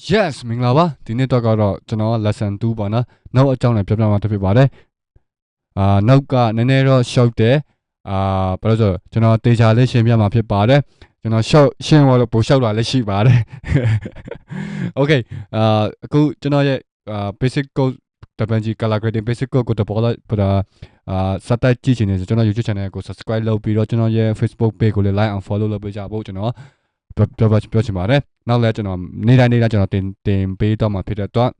yes မင်္ဂလာပါဒီနေ့တော့ကတော့ကျွန်တော် lesson 2ပေါ့နော်နောက်အကြောင်းလည်းပြောပြမှာဖြစ်ပါတယ်အာနောက်ကနည်းနည်းတော့ရှောက်တယ်အာဘာလို့လဲဆိုတော့ကျွန်တော်တေချာလေးရှင်းပြမှာဖြစ်ပါတယ်ကျွန်တော်ရှောက်ရှင်းလို့ပိုရှောက်တာလည်းရှိပါတယ် okay အာအခုကျွန်တော်ရဲ့အာ basic code တပန်ကြီး color grading basic code ကိုတပေါ်လာပဒါအာစတဲ့ကြည့်ချင်နေဆိုကျွန်တော် YouTube channel ကို subscribe လုပ်ပြီးတော့ကျွန်တော်ရဲ့ Facebook page ကိုလည်း like and follow လုပ်ပေးကြဖို့ကျွန်တော် ပြောပြောပြောချင်ပါတယ်နောက်လည်းကျွန်တော်နေ့တိုင်းနေ့တိုင်းကျွန်တော်တင်တင်ပေးတော့မှာဖြစ်တဲ့တော့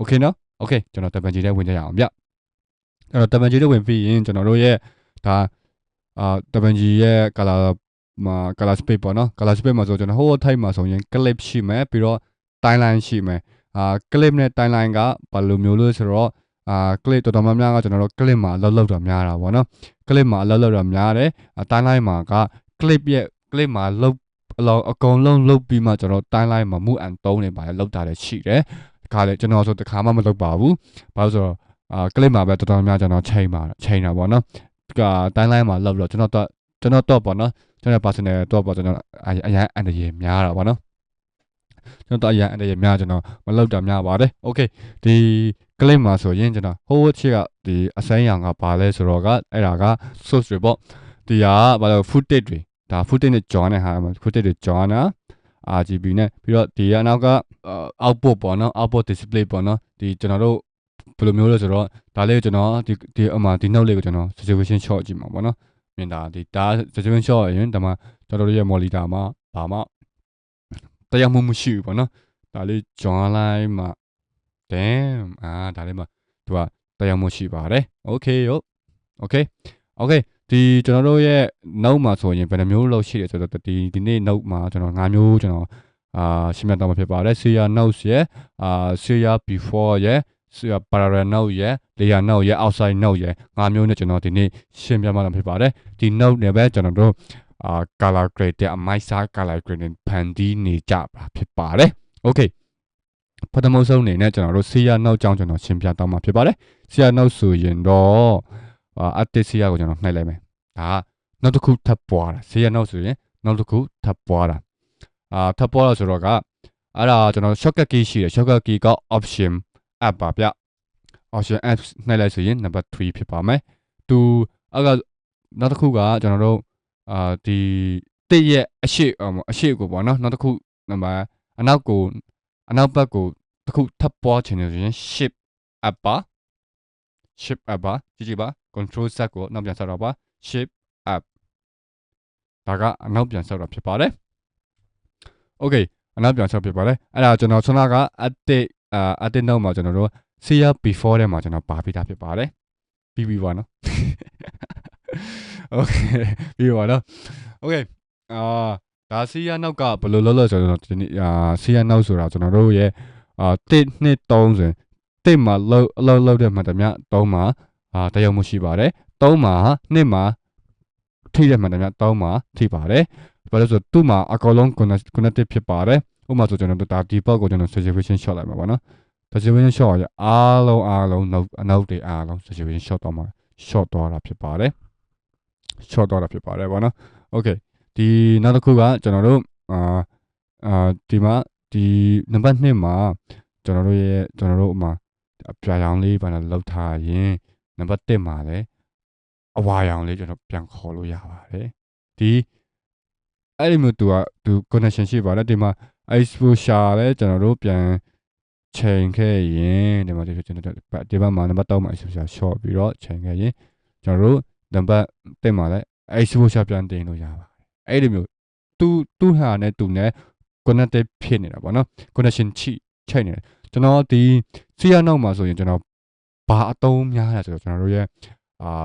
okay နော် okay ကျွန်တော်တပန်ကြီးထဲဝင်ကြရအောင်ဗျအဲ့တော့တပန်ကြီးထဲဝင်ပြီးရင်ကျွန်တော်တို့ရဲ့ဒါအာတပန်ကြီးရဲ့ color မှာ color space ပေါ့နော် color space မှာဆိုကျွန်တော်ဟို type မှာဆိုရင် clip ရှိမယ်ပြီးတော့ timeline ရှိမယ်အာ clip နဲ့ timeline ကဘာလိုမျိုးလို့ဆိုတော့အာ clip တော်တော်များများကကျွန်တော်တို့ clip မှာအလုပ်လုပ်တာများတာပေါ့နော် clip မှာအလုပ်လုပ်တာများတယ် timeline မှာက clip ရဲ့ clip မှာလုပ် အလောအကုန်လုံးလုပ်ပြီးမှကျွန်တော် timeline မှာ move and တုံးနေပါလေလောက်တာလည်းရှိတယ်။ခါလေကျွန်တော်ဆိုတခါမှမလုပ်ပါဘူး။ဘာလို့ဆိုတော့အာ clip မှာပဲတော်တော်များကျွန်တော်ချိန်ပါချိန်တာပေါ့နော်။က timeline မှာလောက်တော့ကျွန်တော်တော့ကျွန်တော်တော့ပေါ့နော်။ကျွန်တော် personal တော့ပေါ့ကျွန်တော်အရန်အန်တရများတာပေါ့နော်။ကျွန်တော်တော့အရန်အန်တရများကျွန်တော်မလောက်တာများပါတယ်။ Okay ဒီ clip မှာဆိုရင်ကျွန်တော်ဟိုးချစ်ကဒီအစမ်းရောင်ကပါလဲဆိုတော့ကအဲ့ဒါက source တွေပေါ့။ဒီကဘာလို့ footage တွေ ဒါ footage နဲ့ join တဲ့ဟာမှာ footage တွေ join တာ RGB နဲ့ပြီးတော့ဒီအနောက်က output ပေါ့နော် output display ပေါ့နော်ဒီကျွန်တော်တို့ဘယ်လိုမျိုးလဲဆိုတော့ဒါလေးကိုကျွန်တော်ဒီဒီအမှဒီ note လေးကိုကျွန်တော် situation shot ကြည့်မှာပေါ့နော်မြင်တာဒီဒါ situation shot ရင်ဒါမှကျွန်တော်တို့ရဲ့ monitor မှာဘာမှတရားမှုမရှိဘူးပေါ့နော်ဒါလေး join လိုက်မှာ damn အာဒါလေးမှာသူကတရားမှုရှိပါတယ် okay ရော okay okay ဒီကျွန်တော်တို့ရဲ့ note မှာဆိုရင်ဘယ်နှမျိုးလောက်ရှိတယ်ဆိုတော့ဒီဒီနေ့ note မှာကျွန်တော်၅မျိုးကျွန်တော်အာရှင်းပြတော့မှာဖြစ်ပါတယ် Sia note ရဲ့အာ Sia before ရဲ့ Sia parallel note ရဲ့ layer note ရဲ့ outside note ရဲ့၅မျိုးနဲ့ကျွန်တော်ဒီနေ့ရှင်းပြမှာဖြစ်ပါတယ်ဒီ note နဲ့ပဲကျွန်တော်တို့အာ color grade တဲ့အမိုက်စား color grading ဖန်တီးနေကြပါဖြစ်ပါတယ် okay ပထမဆုံးအနေနဲ့ကျွန်တော်တို့ Sia note ကြောင်းကျွန်တော်ရှင်းပြတော့မှာဖြစ်ပါတယ် Sia note ဆိုရင်တော့အာအတစ် Sia ကိုကျွန်တော်နှိုက်လိုက်မယ် ဒါကနောက်တစ်ခုထပ်ပွားတာ Sia note ဆိုရင်နောက်တစ်ခုထပ်ပွားတာအာထပ်ပွားလို့ဆိုတော့ကအဲ့ဒါကျွန်တော် shortcut key ရှိတယ် shortcut key က option app ပါဗျ option app နှိုက်လိုက်ဆိုရင် number 3ဖြစ်ပါမယ်သူအဲ့ကနောက်တစ်ခုကကျွန်တော်တို့အာဒီတစ်ရဲ့အရှိအရှိကိုပေါ့နော်နောက်တစ်ခုနံပါတ်အနောက်ကိုအနောက်ဘက်ကိုတစ်ခုထပ်ပွားချင်တယ်ဆိုရင် shift app ပါ shift app ပါကြည့်ကြည့်ပါ control set ကိုနောက်ပြန်ဆက်တော့ပါ shift app ဒါကအနောက်ပြန်ဆက်တာဖြစ်ပါတယ် okay အနောက်ပြန်ဆက်ဖြစ်ပါတယ်အဲ့ဒါကျွန်တော်ဆွမ်းနာက update အာ update နောက်မှာကျွန်တော်တို့ see before ထဲမှာကျွန်တော်ပါပေးတာဖြစ်ပါတယ်ပြီးပြီပါနော် okay ပြီးပါနော် okay အာဒါစီရနောက်ကဘယ်လိုလုပ်လို့ဆိုတော့ဒီနေ့အာစီရနောက်ဆိုတာကျွန်တော်တို့ရဲ့အာ1 2 3ဆိုရင်1မှာလောက်အလောက်လောက်တဲ့မှတ်တမျှ3မှာအာတရုံမရှိပါတယ် 3မှာ2မှာထိတဲ့မှတ်တမျှ3မှာထိပါတယ်ဘာလို့ဆိုသူ့မှာအကောင်လုံး connected ဖြစ်ပါတယ်ဥပမာဆိုကျွန်တော်တို့ဒါ default ကိုကျွန်တော် situation shot လိုက်မှာပါနော် situation shot ရအားလုံးအားလုံးနောက်အနောက်တွေအားလုံး situation shot တော့မှာ shot သွားတာဖြစ်ပါတယ် shot သွားတာဖြစ်ပါတယ်ဗောနော် okay ဒီနောက်တစ်ခုကကျွန်တော်တို့အာအာဒီမှာဒီနံပါတ်2မှာကျွန်တော်တို့ရဲ့ကျွန်တော်တို့အမှာအပြာရောင်လေးဘာလဲလောက်ထားရင်နံပါတ်1မှာလည်း အဝါရောင်လေးကျွန်တော်ပြန်ခေါ်လို့ရပါတယ်ဒီအဲ့ဒီမျိုးသူကသူ connection ရှိပါတယ်ဒီမှာ exposure လည်းကျွန်တော်တို့ပြန်ချိန်ခဲ့ရင်ဒီမှာဒီကျွန်တော်ဒီဘက်မှာနံပါတ်3မှာ exposure short ပြီးတော့ချိန်ခဲ့ရင်ကျွန်တော်တို့နံပါတ်1မှာလည်း exposure ပြန်တင်လို့ရပါတယ်အဲ့ဒီမျိုးသူသူဟာနဲ့သူနဲ့ connected ဖြစ်နေတာပေါ့နော် connection ချိချိတ်နေတယ်ကျွန်တော်ဒီ CR နောက်မှာဆိုရင်ကျွန်တော်ဘာအသုံးများလဲဆိုတော့ကျွန်တော်တို့ရဲ့အာ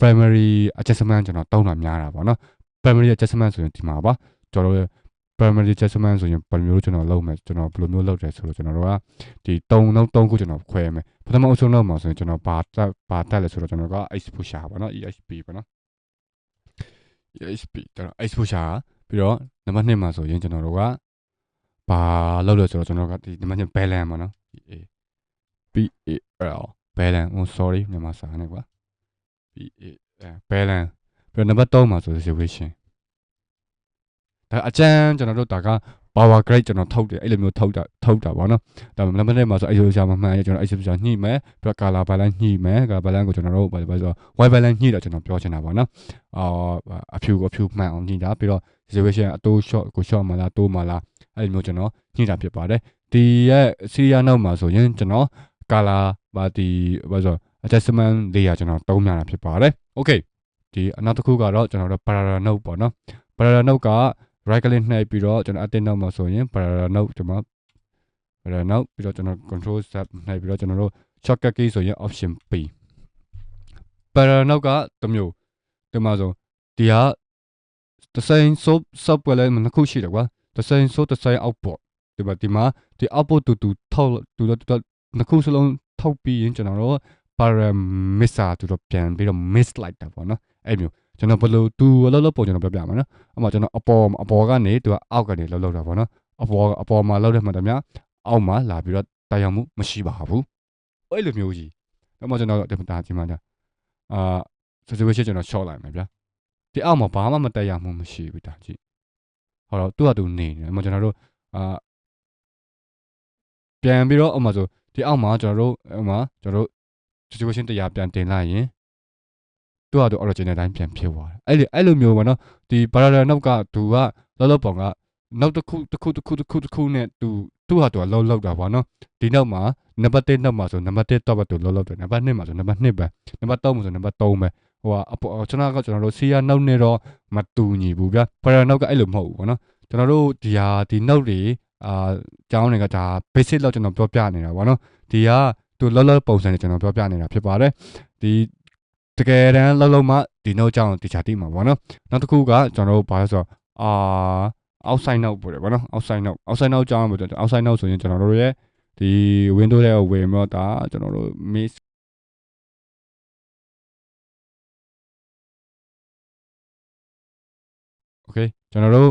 primary adjustment ကျွန်တော်တုံးတာများတာပေါ့နော် primary adjustment ဆိုရင်ဒီမှာပါကျွန်တော်တို့ရဲ့ primary adjustment ဆိုရင်ဘယ်လိုမျိုးကျွန်တော်လုပ်မယ်ကျွန်တော်ဘယ်လိုမျိုးလုပ်တယ်ဆိုတော့ကျွန်တော်တို့ကဒီ3လုံး3ခုကျွန်တော်ခွဲမယ်ပထမအဆုံးလောက်မှာဆိုရင်ကျွန်တော်ဘာတက်ဘာတက်လဲဆိုတော့ကျွန်တော်က exposure ပေါ့နော် EHP ပေါ့နော် EHP ကျွန်တော် exposure ပြီးတော့နံပါတ်2မှာဆိုရင်ကျွန်တော်တို့ကဘာလုပ်လဲဆိုတော့ကျွန်တော်ကဒီနံပါတ်2 balance ပေါ့နော် B A B A L balance oh sorry မြန်မာစာနဲ့ကွာ B A balance ပြီးတော့နံပါတ်3မှာဆို situation ဒါအကျန်းကျွန်တော်တို့ဒါက power grade ကျွန်တော်ထုတ်တယ်အဲ့လိုမျိုးထုတ်တာထုတ်တာပေါ့နော်ဒါပေမဲ့နံပါတ်1မှာဆို exposure မှာမှန်ရကျွန်တော် exposure ညှိမယ်ပြီးတော့ color balance ညှိမယ် color balance ကိုကျွန်တော်တို့ဘာလဲဆိုတော့ white balance ညှိတာကျွန်တော်ပြောချင်တာပေါ့နော်အော်အဖြူအဖြူမှန်အောင်ညှိတာပြီးတော့ situation အတိုး short ကို short မလားတိုးမလားအဲ့လိုမျိုးကျွန်တော်ညှိတာဖြစ်ပါတယ်ဒီရဲ့ serial နောက်မှာဆိုရင်ကျွန်တော် color ဘာဒီဘာဆို adjustment layer ကျွန်တော်သုံးများတာဖြစ်ပါတယ် okay ဒီအနောက်တစ်ခုကတော့ကျွန်တော်တို့ parallel node ပေါ့နော် parallel node က right click နှိပ်ပြီးတော့ကျွန်တော် edit node မှာဆိုရင် parallel node ကျွန်တော် parallel node ပြီးတော့ကျွန်တော် control Z နှိပ်ပြီးတော့ကျွန်တော်တို့ shortcut key ဆိုရင် option P parallel node ကတစ်မျိုးဒီမှာဆိုဒီဟာ design sub software လည်းနှစ်ခုရှိတယ်ကွာ design sub design output ဒီမှာဒီမှာဒီ output တူတူထောက်တူတူနှစ်ခုစလုံးထောက်ပြီးရင်ကျွန်တော်တို့ parameter တူတော့ပြန်ပြီးတော့ miss လိုက်တာပေါ့နော်အဲ့မျိုးကျွန်တော်ဘယ်လိုတူအလုပ်လုပ်ပုံကျွန်တော်ပြောပြမှာနော်အမှကျွန်တော်အပေါ်အပေါ်ကနေသူကအောက်ကနေလှုပ်လှုပ်တာပေါ့နော်အပေါ်အပေါ်မှာလှုပ်တဲ့မှတည်းများအောက်မှာလာပြီးတော့တာယာမှုမရှိပါဘူးအဲ့လိုမျိုးကြီးအမှကျွန်တော်ဒီတာဒီမှာညာအာ situation ကျွန်တော် short လိုက်မယ်ဗျာဒီအောက်မှာဘာမှမတက်ရမှုမရှိဘူးဒါကြည့်ဟောတော့သူ့ဟာသူနေနေအမှကျွန်တော်တို့အာပြန်ပြီးတော့အမှဆိုဒီအောက်မှာကျွန်တော်တို့အမှကျွန်တော်တို့ situation တရားပြန်တင်လိုက်ရင်သူ့ဟာသူ original တိုင်းပြန်ဖြစ်သွားတယ်အဲ့ဒီအဲ့လိုမျိုးပေါ့နော်ဒီ parallel node ကသူကလောလောပုံကနောက်တစ်ခုတစ်ခုတစ်ခုတစ်ခုတစ်ခုနဲ့သူသူ့ဟာသူကလောလောက်တာပေါ့နော်ဒီနောက်မှာနံပါတ်1နောက်မှာဆိုနံပါတ်1တော့ပဲသူလောလောက်တယ်နံပါတ်2မှာဆိုနံပါတ်2ပဲနံပါတ်3မှာဆိုနံပါတ်3ပဲဟိုကအပေါ်ကျွန်တော်ကကျွန်တော်တို့ CR နောက်နဲ့တော့မတူညီဘူးဗျ parallel node ကအဲ့လိုမဟုတ်ဘူးပေါ့နော်ကျွန်တော်တို့ဒီဟာဒီ node တွေအာကျောင်းတွေကဒါ basic လောက်ကျွန်တော်ပြောပြနေတာပေါ့နော်ဒီက သူလောလောပုံစံနဲ့ကျွန်တော်ပြောပြနေတာဖြစ်ပါတယ်ဒီတကယ်တမ်းလုံးလုံးမှဒီ note ကြောင်းတခြားတိမှာပေါ့နော်နောက်တစ်ခုကကျွန်တော်တို့ဘာလဲဆိုတော့အာ outside note ပို့တယ်ပေါ့နော် outside note outside note ကြောင်းပို့တယ် outside note ဆိုရင်ကျွန်တော်တို့ရဲ့ဒီ window ထဲကိုဝင်တော့ဒါကျွန်တော်တို့ miss okay ကျွန်တော်တို့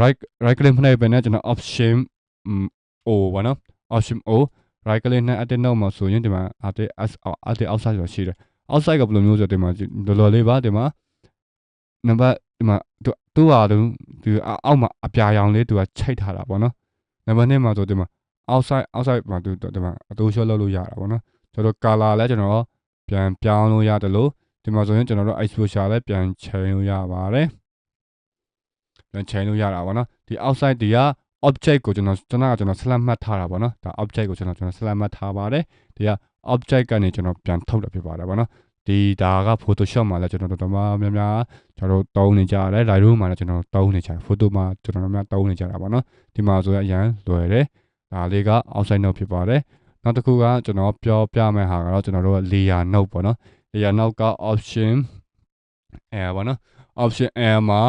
right right click နှိပ်ပဲနဲ့ကျွန်တော် option O ပေါ့နော် option O right click နဲ့ edit note မှာဆိုရင်ဒီမှာ edit edit outside ဆိုတာရှိတယ် outside ကဘယ်လိုမျိုးဆိုဒီမှာလောလောလေးပါဒီမှာနံပါတ်ဒီမှာသူသူ့ဟာသူဒီအောက်မှာအပြာရောင်လေးသူကချိတ်ထားတာပေါ့နော်နံပါတ်2မှာဆိုဒီမှာ outside outside မှာသူဒီမှာအတိုးရှော့လုပ်လို့ရတာပေါ့နော်ကျွန်တော် color လည်းကျွန်တော်ပြန်ပြောင်းလို့ရတယ်လို့ဒီမှာဆိုရင်ကျွန်တော်တို့ exposure လည်းပြန်ချိန်လို့ရပါတယ်ပြန်ချိန်လို့ရတာပေါ့နော်ဒီ outside ဒီက object ကိုကျွန်တော်ကျွန်တော်ကကျွန်တော် select မှတ်ထားတာပေါ့နော်ဒါ object ကိုကျွန်တော်ကျွန်တော် select မှတ်ထားပါတယ်ဒီက object ကနေကျွန်တော်ပြန်ထုတ်တာဖြစ်ပါတယ်ပေါ့နော်ဒီဒါက Photoshop မှာလည်းကျွန်တော်တို့တော်များများကျွန်တော်တို့တုံးနေကြတယ် Lightroom မှာလည်းကျွန်တော်တုံးနေကြတယ် Photo မှာကျွန်တော်တို့များတုံးနေကြတာပေါ့နော်ဒီမှာဆိုရင်အရန်လွယ်တယ်ဒါလေးက outside note ဖြစ်ပါတယ်နောက်တစ်ခုကကျွန်တော်ပြောပြမယ့်ဟာကတော့ကျွန်တော်တို့ layer note ပေါ့နော် layer note က option air ပေါ့နော် option air မှာ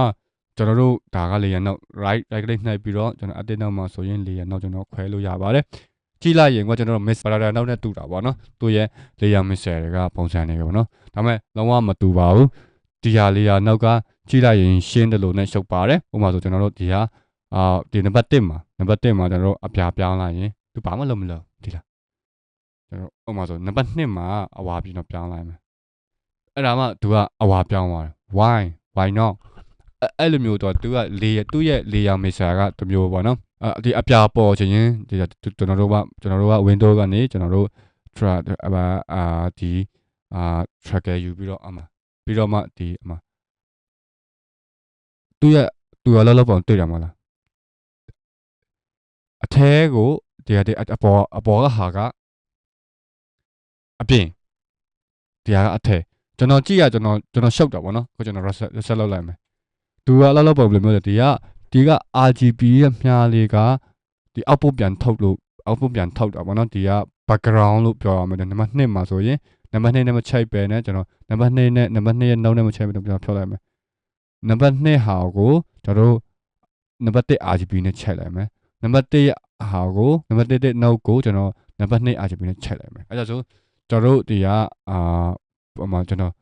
ကျွန်တော်တို့ဒါက layer note right right click နှိပ်ပြီးတော့ကျွန်တော် edit note မှာဆိုရင် layer note ကျွန်တော်ခွဲလို့ရပါတယ်ကြည့်လိုက်ရင်ကကျွန်တော်တို့ miss parameter နောက်နဲ့တူတာပေါ့နော်သူရဲ့ layer mixer တွေကပုံစံတွေပေါ့နော်ဒါပေမဲ့လုံးဝမတူပါဘူးဒီဟာ layer နောက်ကကြည့်လိုက်ရင်ရှင်းတယ်လို့နဲ့ရှုပ်ပါတယ်ဥပမာဆိုကျွန်တော်တို့ဒီဟာအာဒီနံပါတ်1မှာနံပါတ်1မှာကျွန်တော်တို့အပြာပြောင်းလိုက်ရင်သူဘာမှလုပ်မလုပ်ဒီလားကျွန်တော်ဥပမာဆိုနံပါတ်2မှာအဝါပြီးတော့ပြောင်းလိုက်မယ်အဲ့ဒါမှသူကအဝါပြောင်းသွားတယ် why why not အဲ့လိုမျိုးတော့သူက layer သူ့ရဲ့ layer mixer ကတမျိုးပေါ့နော်အဲဒီအပြာပေါ်ချင်ရင်ဒီကျွန်တော်တို့ကကျွန်တော်တို့က window ကနေကျွန်တော်တို့ track အပါအာဒီအာ tracker ယူပြီးတော့အမှပြီးတော့မှဒီအမှသူရဲ့သူရလောက်လောက်ပုံတွေ့ရမှာလားအထဲကိုဒီဟာဒီအပေါ်အပေါ်ကဟာကအပြင်ဒီဟာကအထဲကျွန်တော်ကြည့်ရကျွန်တော်ကျွန်တော်ရှုပ်တာပေါ့နော်ကိုကျွန်တော် reset reset လုပ်လိုက်မယ် သူကလောက်လောက်ပုံဘယ်လိုမျိုးလဲဒီကဒီက RGB ရဲ့မြားလေးကဒီ output ပြန်ထုတ်လို့ output ပြန်ထုတ်တာပေါ့နော်ဒီက background လို့ပြောရမယ်နံပါတ်2မှာဆိုရင်နံပါတ်2နဲ့မချိတ်ပဲနဲ့ကျွန်တော်နံပါတ်2နဲ့နံပါတ်2ရဲ့နောက်နဲ့မချိတ်ပဲကျွန်တော်ဖြောလိုက်မယ်နံပါတ်2ဟာကိုကျွန်တော်တို့နံပါတ်1 RGB နဲ့ချိတ်လိုက်မယ်နံပါတ်1ရဲ့ဟာကိုနံပါတ်1တဲ့နောက်ကိုကျွန်တော်နံပါတ်2 RGB နဲ့ချိတ်လိုက်မယ်အဲဒါဆိုကျွန်တော်တို့ဒီကအာဟိုမှာကျွန်တော်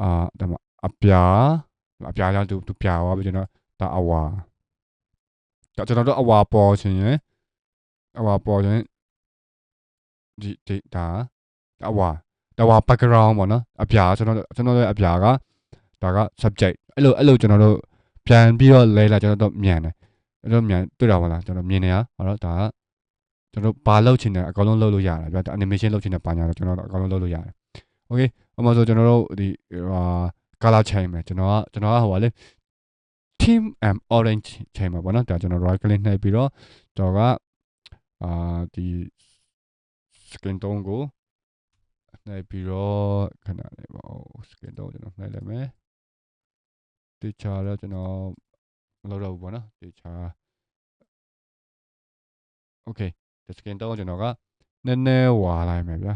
အာဒါမှအပြာ အပြာကြောင့်သူသူပြာသွားပြီကျွန်တော်ဒါအဝါဒါကျွန်တော်တို့အဝါပေါ်ခြင်းရယ်အဝါပေါ်ခြင်းဒီဒီဒါအဝါဒါဝါ background ပေါ့နော်အပြာကျွန်တော်ကျွန်တော်ရဲ့အပြာကဒါက subject အဲ့လိုအဲ့လိုကျွန်တော်တို့ပြန်ပြီးတော့လဲလာကျွန်တော်တို့မြန်တယ်အဲ့တော့မြန်တွေ့တာပါလားကျွန်တော်မြင်နေတာဟောတော့ဒါကကျွန်တော်ဘာလုပ်ချင်တယ်အကောင်လုံးလုပ်လို့ရတယ်ဗျာ animation လုပ်ချင်တဲ့ပါညာတော့ကျွန်တော်တို့အကောင်လုံးလုပ်လို့ရတယ် okay အမှဆိုကျွန်တော်တို့ဒီဟာ color change မယ်ကျွန်တော်ကကျွန်တော်ကဟိုပါလေ team and orange ချိန်မှာပေါ့နော်ဒါကျွန်တော် right click နှိပ်ပြီးတော့ကျွန်တော်ကအာဒီ skin tone ကိုနှိပ်ပြီးတော့ခဏလေးပေါ့ skin tone ကျွန်တော်နှိပ်လိုက်မယ်တေချာတော့ကျွန်တော်မလုပ်တော့ဘူးပေါ့နော်တေချာ okay ဒီ skin tone ကိုကျွန်တော်ကနည်းနည်းဝါလိုက်မယ်ဗျာ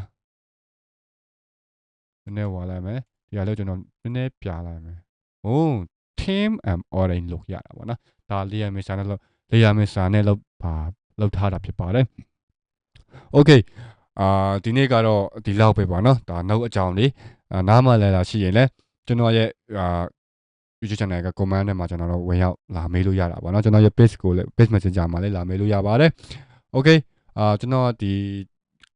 နည်းနည်းဝါလိုက်မယ် ဒီဟာလေးကိုကျွန်တော်နည်းနည်းပြလိုက်မယ်ဟိုး team and orange လို့ရတာပေါ့နော်ဒါ layer mixer နဲ့လို့ layer mixer နဲ့လို့ပါလောက်ထားတာဖြစ်ပါတယ် okay အာဒီနေ့ကတော့ဒီလောက်ပဲပေါ့နော်ဒါနောက်အကြောင်းလေးအာနားမလဲလာရှိရင်လဲကျွန်တော်ရဲ့အာ YouTube channel က comment ထဲမှာကျွန်တော်တို့ဝင်ရောက်လာမေးလို့ရတာပေါ့နော်ကျွန်တော်ရဲ့ page ကိုလည်း page messenger မှာလည်းလာမေးလို့ရပါတယ် okay အာကျွန်တော်ဒီ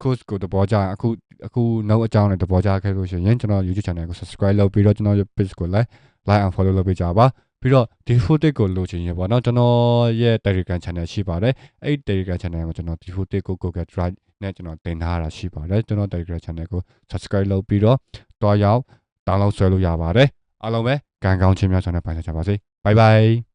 course ကိုတဘောကြအခု အခုနောက်အကြောင်းနဲ့တဘောကြခဲ့လို့ရှိရင်ကျွန်တော် YouTube channel ကို subscribe လုပ်ပြီးတော့ကျွန်တော်ရဲ့ page ကိုလည်း like and follow လုပ်ပေးကြပါပြီးတော့ဒီ footage ကိုလိုချင်ရင်ပေါ့နော်ကျွန်တော်ရဲ့ Telegram channel ရှိပါတယ်အဲ့ဒီ Telegram channel မှာကျွန်တော်ဒီ footage ကို Google Drive နဲ့ကျွန်တော်တင်ထားတာရှိပါတယ်ကျွန်တော် Telegram channel ကို subscribe လုပ်ပြီးတော့တွားရောက် download ဆွဲလို့ရပါတယ်အားလုံးပဲကံကောင်းခြင်းများစွာနဲ့ပိုင်ဆိုင်ကြပါစေ bye bye